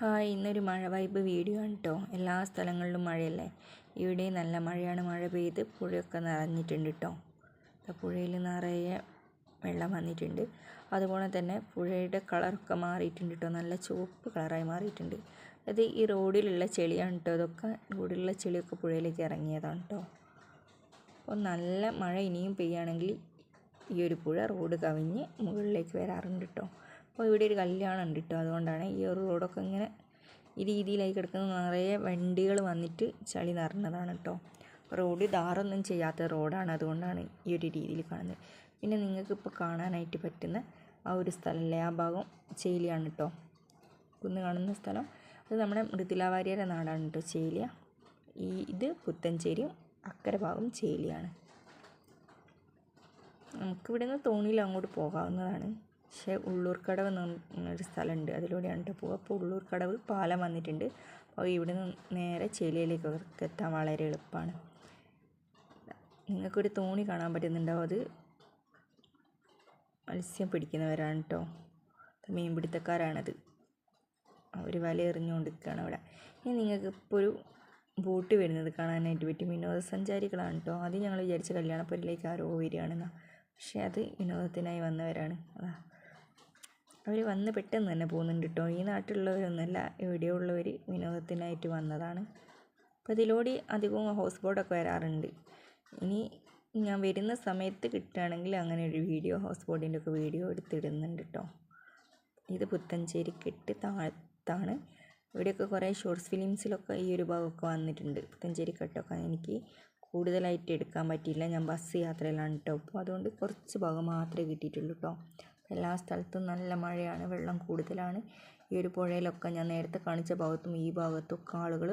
Hi ഇന്നൊരു മഴ vibe video ആണ് കേട്ടോ എല്ലാ സ്ഥലങ്ങളിലും മഴയല്ലേ? ഇവിടെ നല്ല മഴയാണ്. മഴ പെയ്ത് പുഴയൊക്കെ നിറഞ്ഞിട്ടുണ്ട് കേട്ടോ പുഴയിൽ നിറയെ വെള്ളം വന്നിട്ടുണ്ട്. അതുപോലെ തന്നെ പുഴയുടെ കളറൊക്കെ മാറിയിട്ടുണ്ട് കേട്ടോ നല്ല ചുവപ്പ് കളറായി മാറിയിട്ടുണ്ട്. അത് ഈ റോഡിലുള്ള ചെളിയാണ് കേട്ടോ അതൊക്കെ റോഡിലുള്ള ചെളിയൊക്കെ പുഴയിലേക്ക് ഇറങ്ങിയതാണ് കേട്ടോ അപ്പോൾ നല്ല മഴ ഇനിയും പെയ്യുകയാണെങ്കിൽ ഈ ഒരു പുഴ റോഡ് കവിഞ്ഞ് മുകളിലേക്ക് വരാറുണ്ട് കേട്ടോ അപ്പോൾ ഇവിടെ ഒരു കല്യാണം ഉണ്ട് കേട്ടോ അതുകൊണ്ടാണ് ഈ ഒരു റോഡൊക്കെ ഇങ്ങനെ ഈ രീതിയിലായി കിടക്കുന്ന നിറയെ വണ്ടികൾ വന്നിട്ട് ചളി നിറഞ്ഞതാണ് കേട്ടോ റോഡ് ധാറൊന്നും ചെയ്യാത്ത റോഡാണ് അതുകൊണ്ടാണ് ഈ ഒരു രീതിയിൽ കാണുന്നത്. പിന്നെ നിങ്ങൾക്ക് ഇപ്പോൾ കാണാനായിട്ട് പറ്റുന്ന ആ ഒരു സ്ഥലമല്ലേ? ആ ഭാഗം ചേലിയാണ് കേട്ടോ കുന്ന് കാണുന്ന സ്ഥലം. അത് നമ്മുടെ മൃദുല നാടാണ് കേട്ടോ ചേലിയ. ഈ ഇത് പുത്തഞ്ചേരിയും അക്കരെ ഭാഗം ചേലിയാണ്. നമുക്കിവിടെ നിന്ന് തോണിയിൽ അങ്ങോട്ട് പോകാവുന്നതാണ്. പക്ഷേ ഉള്ളൂർക്കടവ് എന്നൊരു സ്ഥലമുണ്ട്. അതിലൂടെയാണ് കേട്ടോ പോവുക. അപ്പോൾ ഉള്ളൂർക്കടവ് പാലം വന്നിട്ടുണ്ട്. അപ്പോൾ ഇവിടെ നിന്ന് നേരെ ചെലിയിലേക്ക് എത്താൻ വളരെ എളുപ്പമാണ്. നിങ്ങൾക്കൊരു തോണി കാണാൻ പറ്റുന്നുണ്ടാവും. അത് മത്സ്യം പിടിക്കുന്നവരാണ് കേട്ടോ മീൻപിടുത്തക്കാരാണത് അവർ വല എറിഞ്ഞുകൊണ്ടിരിക്കുകയാണ് അവിടെ. ഇനി നിങ്ങൾക്ക് ഇപ്പോൾ ഒരു ബോട്ട് വരുന്നത് കാണാനായിട്ട് പറ്റും. വിനോദസഞ്ചാരികളാണ് കേട്ടോ ആദ്യം ഞങ്ങൾ വിചാരിച്ച കല്യാണപ്പുരയിലേക്ക് ആരോ വരികയാണെന്നാണ്. പക്ഷേ അത് വിനോദത്തിനായി വന്നവരാണ്. അതാ. അവർ വന്ന് പെട്ടെന്ന് തന്നെ പോകുന്നുണ്ട് കേട്ടോ. ഈ നാട്ടിലുള്ളവരൊന്നുമല്ല ഇവിടെയുള്ളവർ വിനോദത്തിനായിട്ട് വന്നതാണ്. അപ്പോൾ ഇതിലൂടെ അധികവും ഹൗസ് ബോട്ടൊക്കെ വരാറുണ്ട്. ഇനി ഞാൻ വരുന്ന സമയത്ത് കിട്ടുകയാണെങ്കിൽ അങ്ങനെ ഒരു വീഡിയോ ഹൗസ് ബോട്ടിന്റെ ഒക്കെ വീഡിയോ എടുത്തിടുന്നുണ്ട് കേട്ടോ. ഇത് പുത്തഞ്ചേരി കെട്ട് താഴത്താണ്. ഇവിടെയൊക്കെ കുറേ ഷോർട്സ് ഫിലിംസിലൊക്കെ ഈ ഒരു ഭാഗമൊക്കെ വന്നിട്ടുണ്ട്. പുത്തഞ്ചേരി കെട്ടൊക്കെ എനിക്ക് കൂടുതലായിട്ട് എടുക്കാൻ പറ്റിയില്ല. ഞാൻ ബസ് യാത്രയിലാണ് കേട്ടോ. അപ്പോൾ അതുകൊണ്ട് കുറച്ച് ഭാഗം മാത്രമേ കിട്ടിയിട്ടുള്ളൂ കേട്ടോ. എല്ലാ സ്ഥലത്തും നല്ല മഴയാണ് വെള്ളം കൂടുതലാണ്. ഈ ഒരു പുഴയിലൊക്കെ ഞാൻ നേരത്തെ കാണിച്ച ഭാഗത്തും ഈ ഭാഗത്തും ഒക്കെ ആളുകൾ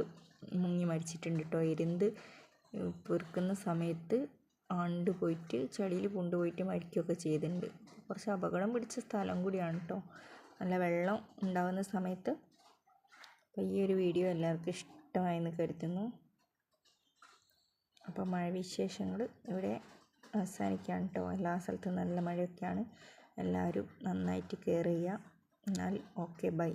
മുങ്ങി മരിച്ചിട്ടുണ്ട് കേട്ടോ എരുന്ത് പെറുക്കുന്ന സമയത്ത് ആണ്ട് പോയിട്ട് ചളിയിൽ കൊണ്ടുപോയിട്ട് മരിക്കുകയൊക്കെ ചെയ്തിട്ടുണ്ട് കുറച്ച് അപകടം പിടിച്ച സ്ഥലം കൂടിയാണ് കേട്ടോ നല്ല വെള്ളം ഉണ്ടാകുന്ന സമയത്ത് അപ്പോൾ ഈ ഒരു വീഡിയോ എല്ലാവർക്കും ഇഷ്ടമായെന്ന് കരുതുന്നു. അപ്പോൾ മഴ വിശേഷങ്ങൾ ഇവിടെ അവസാനിക്കുകയാണ് കേട്ടോ എല്ലാ സ്ഥലത്തും നല്ല മഴയൊക്കെയാണ്. എല്ലാവരും നന്നായിട്ട് കെയർ ചെയ്യുക. എന്നാൽ ഓക്കെ ബൈ.